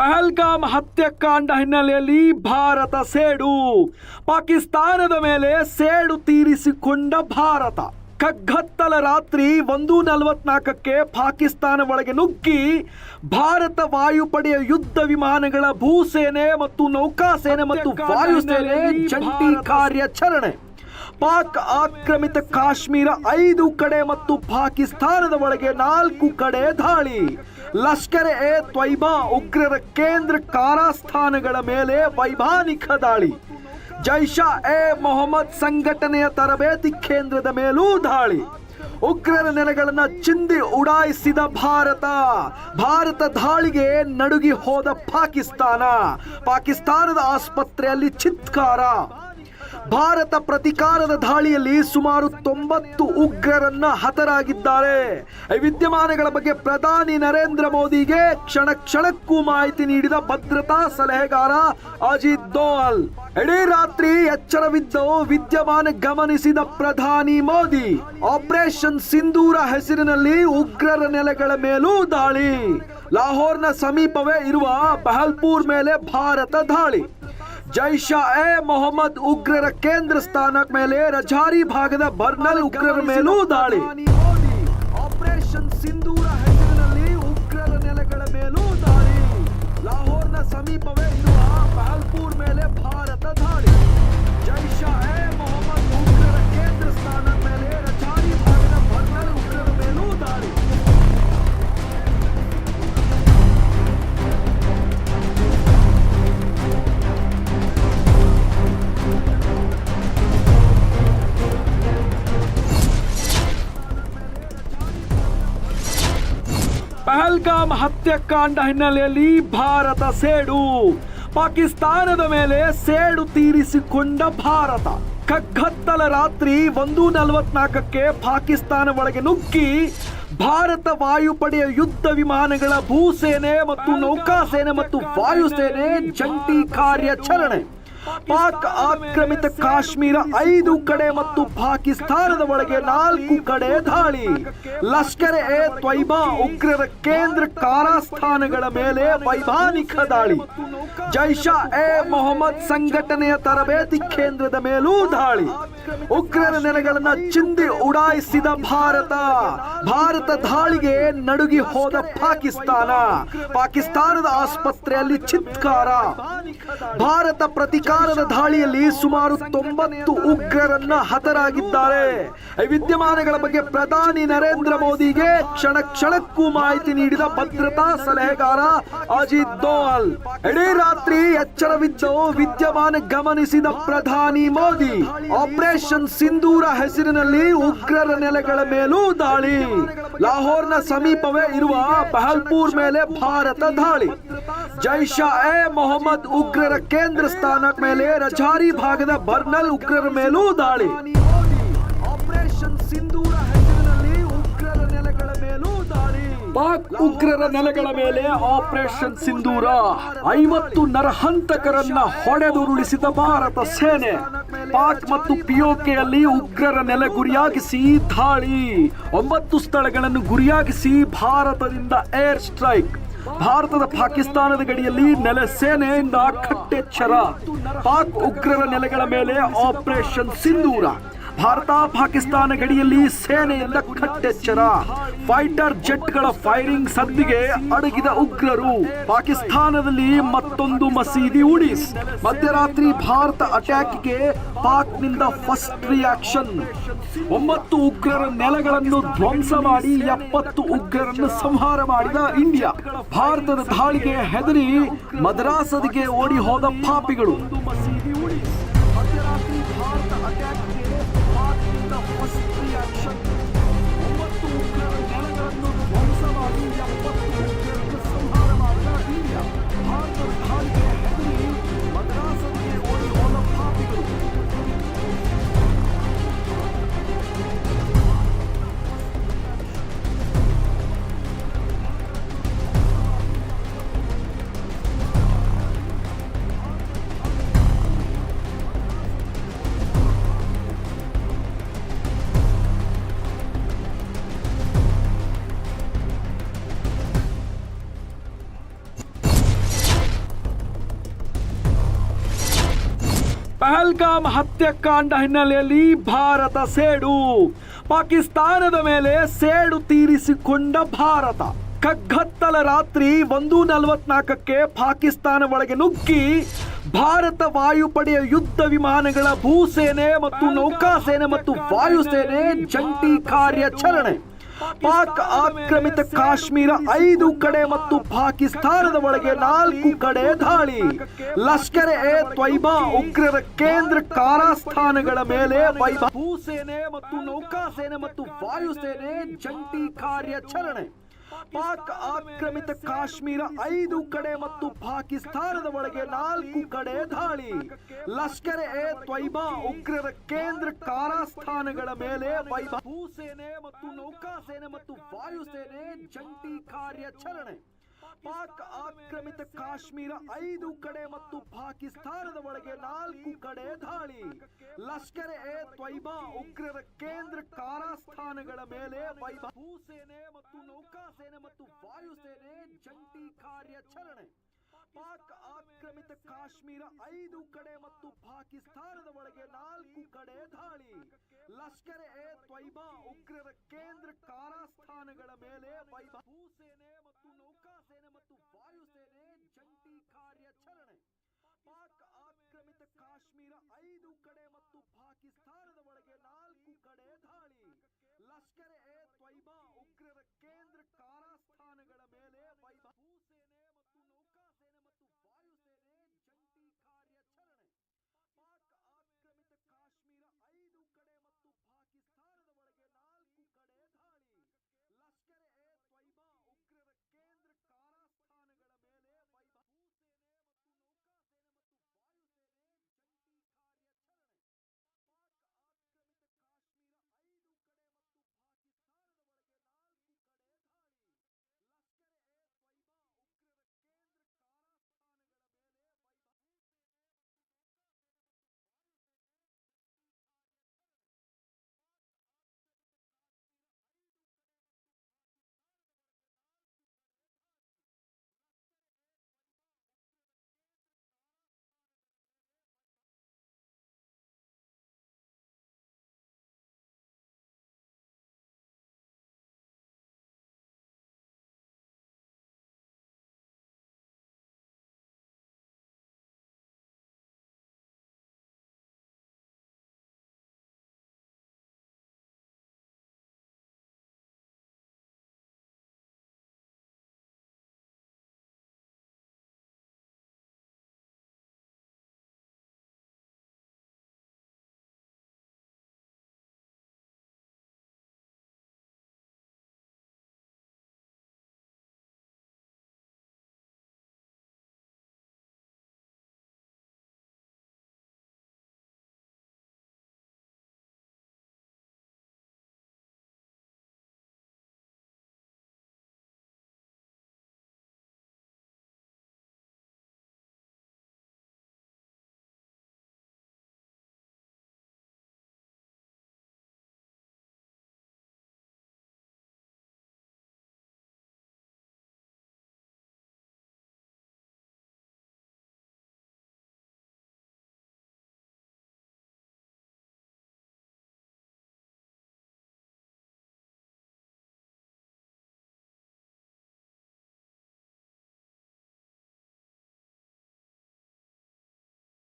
ಪಹಲ್ಗಾಮ್ ಹತ್ಯಾಕಾಂಡ ಹಿನ್ನೆಲೆಯಲ್ಲಿ ಭಾರತ ಸೇಡು. ಪಾಕಿಸ್ತಾನದ ಮೇಲೆ ಸೇಡು ತೀರಿಸಿಕೊಂಡ ಭಾರತ. ಕಗ್ಗತ್ತಲ ರಾತ್ರಿ ಒಂದು ನಲವತ್ನಾಲ್ಕಕ್ಕೆ ಪಾಕಿಸ್ತಾನ ಒಳಗೆ ನುಗ್ಗಿ ಭಾರತ ವಾಯುಪಡೆಯ ಯುದ್ಧ ವಿಮಾನಗಳ ಭೂಸೇನೆ ಮತ್ತು ನೌಕಾಸೇನೆ ಮತ್ತು ವಾಯುಸೇನೆ ಜಂಟಿ ಕಾರ್ಯಾಚರಣೆ. ಪಾಕ್ ಆಕ್ರಮಿತ ಕಾಶ್ಮೀರ ಐದು ಕಡೆ ಮತ್ತು ಪಾಕಿಸ್ತಾನದ ಒಳಗೆ ನಾಲ್ಕು ಕಡೆ ದಾಳಿ. ಲಷ್ಕರ್ ಎ ತ್ವೈಬಾ ಉಗ್ರರ ಕೇಂದ್ರ ಕಾರಾಸ್ಥಾನಗಳ ಮೇಲೆ ವೈಮಾನಿಕ ದಾಳಿ. ಜೈಷಾ ಎ ಮೊಹಮ್ಮದ್ ಸಂಘಟನೆಯ ತರಬೇತಿ ಕೇಂದ್ರದ ಮೇಲೂ ದಾಳಿ. ಉಗ್ರರ ನೆಲೆಗಳನ್ನು ಚಿಂದಿ ಉಡಾಯಿಸಿದ ಭಾರತ. ಭಾರತ ದಾಳಿಗೆ ನಡುಗಿ ಹೋದ ಪಾಕಿಸ್ತಾನ. ಪಾಕಿಸ್ತಾನದ ಆಸ್ಪತ್ರೆಯಲ್ಲಿ ಚಿತ್ಕಾರ. ಭಾರತ ಪ್ರತಿಕಾರದ ದಾಳಿಯಲ್ಲಿ ಸುಮಾರು ತೊಂಬತ್ತು ಉಗ್ರರನ್ನ ಹತರಾಗಿದ್ದಾರೆ. ವಿದ್ಯಮಾನಗಳ ಬಗ್ಗೆ ಪ್ರಧಾನಿ ನರೇಂದ್ರ ಮೋದಿಗೆ ಕ್ಷಣ ಕ್ಷಣಕ್ಕೂ ಮಾಹಿತಿ ನೀಡಿದ ಭದ್ರತಾ ಸಲಹೆಗಾರ ಅಜಿತ್ ದೋವಲ್. ಇಡೀ ರಾತ್ರಿ ಎಚ್ಚರವಿದ್ದು ವಿದ್ಯಮಾನ ಗಮನಿಸಿದ ಪ್ರಧಾನಿ ಮೋದಿ. ಆಪರೇಷನ್ ಸಿಂಧೂರ ಹೆಸರಿನಲ್ಲಿ ಉಗ್ರರ ನೆಲೆಗಳ ಮೇಲೂ ದಾಳಿ. ಲಾಹೋರ್ನ ಸಮೀಪವೇ ಇರುವ ಬಹಲ್ಪುರ್ ಮೇಲೆ ಭಾರತ ದಾಳಿ. ಜೈಷಾ ಎ ಮೊಹಮ್ಮದ್ ಉಗ್ರರ ಕೇಂದ್ರ ಸ್ಥಾನ ಮೇಲೆ ರಜಾರಿ ಭಾಗದ ಬರ್ನಲ್ ಉಗ್ರರ ಮೇಲೂ ದಾಳಿ. ಆಪರೇಷನ್ ಸಿಂಧೂರ ಹೆಸರಿನಲ್ಲಿ ಉಗ್ರರ ನೆಲೆಗಳ ಮೇಲೂ ದಾಳಿ. ಲಾಹೋರ್ನ ಸಮೀಪವೇ ಇರುವ ಬಹಲ್ಪುರ್ ಮೇಲೆ ಭಾರತ ದಾಳಿ. ಪಹಲ್ಗಾಮ್ ಹತ್ಯಾಕಾಂಡ ಹಿನ್ನೆಲೆಯಲ್ಲಿ ಭಾರತ ಸೇಡು. ಪಾಕಿಸ್ತಾನದ ಮೇಲೆ ಸೇಡು ತೀರಿಸಿಕೊಂಡ ಭಾರತ. ಕಗ್ಗತ್ತಲ ರಾತ್ರಿ ಒಂದು ನಲವತ್ನಾಲ್ಕಕ್ಕೆ ಪಾಕಿಸ್ತಾನ ಒಳಗೆ ನುಗ್ಗಿ ಭಾರತ ವಾಯುಪಡೆಯ ಯುದ್ಧ ವಿಮಾನಗಳ ಭೂಸೇನೆ ಮತ್ತು ನೌಕಾಸೇನೆ ಮತ್ತು ವಾಯುಸೇನೆ ಜಂಟಿ ಕಾರ್ಯಾಚರಣೆ. ಪಾಕ್ ಆಕ್ರಮಿತ ಕಾಶ್ಮೀರ ಐದು ಕಡೆ ಮತ್ತು ಪಾಕಿಸ್ತಾನದ ಒಳಗೆ ನಾಲ್ಕು ಕಡೆ ದಾಳಿ ಲಷ್ಕರ್ ಎ ತ್ವೈಬಾ ಉಗ್ರರ ಕೇಂದ್ರ ಕಾರಾಸ್ಥಾನಗಳ ಮೇಲೆ ವೈಮಾನಿಕ ದಾಳಿ. ಜೈಷಾ ಎ ಮೊಹಮ್ಮದ್ ಸಂಘಟನೆಯ ತರಬೇತಿ ಕೇಂದ್ರದ ಮೇಲೂ ದಾಳಿ ಉಗ್ರರ ನೆಲೆಗಳನ್ನ ಚಿಂದಿ ಉಡಾಯಿಸಿದ ಭಾರತ. ಭಾರತ ದಾಳಿಗೆ ನಡುಗಿ ಹೋದ ಪಾಕಿಸ್ತಾನ. ಪಾಕಿಸ್ತಾನದ ಆಸ್ಪತ್ರೆಯಲ್ಲಿ ಚಿತ್ಕಾರ. ಭಾರತ ಪ್ರತಿಕಾರದ ದಾಳಿಯಲ್ಲಿ ಸುಮಾರು ತೊಂಬತ್ತು ಉಗ್ರರನ್ನ ಹತರಾಗಿದ್ದಾರೆ. ವಿದ್ಯಮಾನಗಳ ಬಗ್ಗೆ ಪ್ರಧಾನಿ ನರೇಂದ್ರ ಮೋದಿಗೆ ಕ್ಷಣ ಕ್ಷಣಕ್ಕೂ ಮಾಹಿತಿ ನೀಡಿದ ಭದ್ರತಾ ಸಲಹೆಗಾರ ಅಜಿತ್ ದೋವಲ್. ಇಡೀ ರಾತ್ರಿ ಎಚ್ಚರವಿದ್ದು ವಿದ್ಯಮಾನ ಗಮನಿಸಿದ ಪ್ರಧಾನಿ ಮೋದಿ. ಆಪರೇಷನ್ ಸಿಂಧೂರ ಹೆಸರಿನಲ್ಲಿ ಉಗ್ರರ ನೆಲೆಗಳ ಮೇಲೂ ದಾಳಿ. ಲಾಹೋರ್ನ ಸಮೀಪವೇ ಇರುವ ಬಹಲ್ಪುರ್ ಮೇಲೆ ಭಾರತ ದಾಳಿ. ಜೈಷಾ ಎ ಮೊಹಮ್ಮದ್ ಉಗ್ರರ ಕೇಂದ್ರ ಸ್ಥಾನ ಮೇಲೆ ರಜಾರಿ ಭಾಗದ ಬರ್ನಲ್ ಉಗ್ರರ ಮೇಲೂ ದಾಳಿ. ಆಪರೇಷನ್ ಸಿಂಧೂರ ಹೆಸರಿನಲ್ಲಿ ಉಗ್ರರ ನೆಲೆಗಳ ಮೇಲೂ ದಾಳಿ. ಪಾಕ್ ಉಗ್ರರ ನೆಲೆಗಳ ಮೇಲೆ ಆಪರೇಷನ್ ಸಿಂಧೂರ ಐವತ್ತು ನರಹಂತಕರನ್ನ ಹೊಡೆದುರುಳಿಸಿದ ಭಾರತ ಸೇನೆ. ಪಾಕ್ ಮತ್ತು ಪಿಯೋಕೆಯಲ್ಲಿ ಉಗ್ರರ ನೆಲೆ ಗುರಿಯಾಗಿಸಿ ದಾಳಿ. ಒಂಬತ್ತು ಸ್ಥಳಗಳನ್ನು ಗುರಿಯಾಗಿಸಿ ಭಾರತದಿಂದ ಏರ್ ಸ್ಟ್ರೈಕ್. ಭಾರತದ ಪಾಕಿಸ್ತಾನದ ಗಡಿಯಲ್ಲಿ ನೆಲೆ ಸೇನೆಯಿಂದ ಕಟ್ಟೆಚ್ಚರ. ಪಾಕ್ ಉಗ್ರರ ನೆಲೆಗಳ ಮೇಲೆ ಆಪರೇಷನ್ ಸಿಂಧೂರ. ಭಾರತ ಪಾಕಿಸ್ತಾನ ಗಡಿಯಲ್ಲಿ ಸೇನೆಯಿಂದ ಕಟ್ಟೆಚ್ಚರ ಫೈಟರ್ ಜೆಟ್ಗಳ ಫೈರಿಂಗ್ ಸದ್ದಿಗೆ ಅಡಗಿದ ಉಗ್ರರು. ಪಾಕಿಸ್ತಾನದಲ್ಲಿ ಮತ್ತೊಂದು ಮಸೀದಿ ಉಡಿಸ್. ಮಧ್ಯರಾತ್ರಿ ಭಾರತ ಅಟ್ಯಾಕ್ಗೆ ಪಾಕ್ನಿಂದ ಫಸ್ಟ್ ರಿಯಾಕ್ಷನ್. ಒಂಬತ್ತು ಉಗ್ರರ ನೆಲೆಗಳನ್ನು ಧ್ವಂಸ ಮಾಡಿ ಎಪ್ಪತ್ತು ಉಗ್ರರನ್ನು ಸಂಹಾರ ಮಾಡಿದ ಇಂಡಿಯಾ. ಭಾರತದ ದಾಳಿಗೆ ಹೆದರಿ ಮದ್ರಾಸದಿಗೆ ಓಡಿ ಹೋದ ಪಾಪಿಗಳು. 把录像给 ಪಹಲ್ಗಾಮ್ ಹತ್ಯಾಕಾಂಡ ಹಿನ್ನೆಲೆಯಲ್ಲಿ ಭಾರತ ಸೇಡು. ಪಾಕಿಸ್ತಾನದ ಮೇಲೆ ಸೇಡು ತೀರಿಸಿಕೊಂಡ ಭಾರತ. ಕಗ್ಗತ್ತಲ ರಾತ್ರಿ ಒಂದು ನಲವತ್ನಾಲ್ಕಕ್ಕೆ ಪಾಕಿಸ್ತಾನ ಒಳಗೆ ನುಗ್ಗಿ ಭಾರತ ವಾಯುಪಡೆಯ ಯುದ್ಧ ವಿಮಾನಗಳ ಭೂಸೇನೆ ಮತ್ತು ನೌಕಾಸೇನೆ ಮತ್ತು ವಾಯುಸೇನೆ ಜಂಟಿ ಕಾರ್ಯಾಚರಣೆ. ಪಾಕ್ ಆಕ್ರಮಿತ ಕಾಶ್ಮೀರ ಐದು ಕಡೆ ಮತ್ತು ಪಾಕಿಸ್ತಾನದ ಒಳಗೆ ನಾಲ್ಕು ಕಡೆ ದಾಳಿ. ಲಷ್ಕರ್ ಎ ತ್ವೈಬಾ ಉಗ್ರರ ಕೇಂದ್ರ ಕಾರಾಸ್ಥಾನಗಳ ಮೇಲೆ ಭೂಸೇನೆ ಮತ್ತು ನೌಕಾಸೇನೆ ಮತ್ತು ವಾಯುಸೇನೆ ಜಂಟಿ ಕಾರ್ಯಾಚರಣೆ. ಪಾಕ್ ಆಕ್ರಮಿತ ಕಾಶ್ಮೀರ ಐದು ಕಡೆ ಮತ್ತು ಪಾಕಿಸ್ತಾನದ ಒಳಗೆ ನಾಲ್ಕು ಕಡೆ ದಾಳಿ ಲಷ್ಕರ್ ಎ ತ್ವೈಬಾ ಉಗ್ರರ ಕೇಂದ್ರ ಕಾರಾಸ್ಥಾನಗಳ ಮೇಲೆ ಭೂಸೇನೆ ಮತ್ತು ನೌಕಾಸೇನೆ ಮತ್ತು ವಾಯುಸೇನೆ ಜಂಟಿ ಕಾರ್ಯಾಚರಣೆ. ಪಾಕ್ ಆಕ್ರಮಿತ ಕಾಶ್ಮೀರ ಐದು ಕಡೆ ಮತ್ತು ಪಾಕಿಸ್ತಾನದ ಒಳಗೆ ನಾಲ್ಕು ಕಡೆ ದಾಳಿ. ಲಷ್ಕರ್ ಎ ತ್ವೈಬಾ ಉಗ್ರರ ಕೇಂದ್ರ ಕಾರಾಸ್ಥಾನಗಳ ಮೇಲೆ ಭೂಸೇನೆ ಮತ್ತು ನೌಕಾಸೇನೆ ಮತ್ತು ವಾಯುಸೇನೆ ಜಂಟಿ ಕಾರ್ಯಾಚರಣೆ. ಪಾಕ್ ಆಕ್ರಮಿತ ಕಾಶ್ಮೀರ ಐದು ಕಡೆ ಮತ್ತು ಪಾಕಿಸ್ತಾನದ ಒಳಗೆ ನಾಲ್ಕು ಕಡೆ ದಾಳಿ ಲಷ್ಕರ್ ಎ ತ್ವೈಬಾ ಉಗ್ರರ ಕೇಂದ್ರ ಕಾರಾಸ್ಥಾನಗಳ ಮೇಲೆ ಭೂಸೇನೆ ಮತ್ತು ನೌಕಾಸೇನೆ ಮತ್ತು ವಾಯುಸೇನೆ ಜಂಟಿ ಕಾರ್ಯಾಚರಣೆ ಪಾಕ್ ಆಕ್ರಮಿತ ಕಾಶ್ಮೀರ ಐದು ಕಡೆ ಮತ್ತು ಪಾಕಿಸ್ತಾನದ ಒಳಗೆ ನಾಲ್ಕು ಕಡೆ ದಾಳಿ ಲಷ್ಕರ್ ಎ ತ್ವೈಬಾ ಉಗ್ರರ ಕೇಂದ್ರ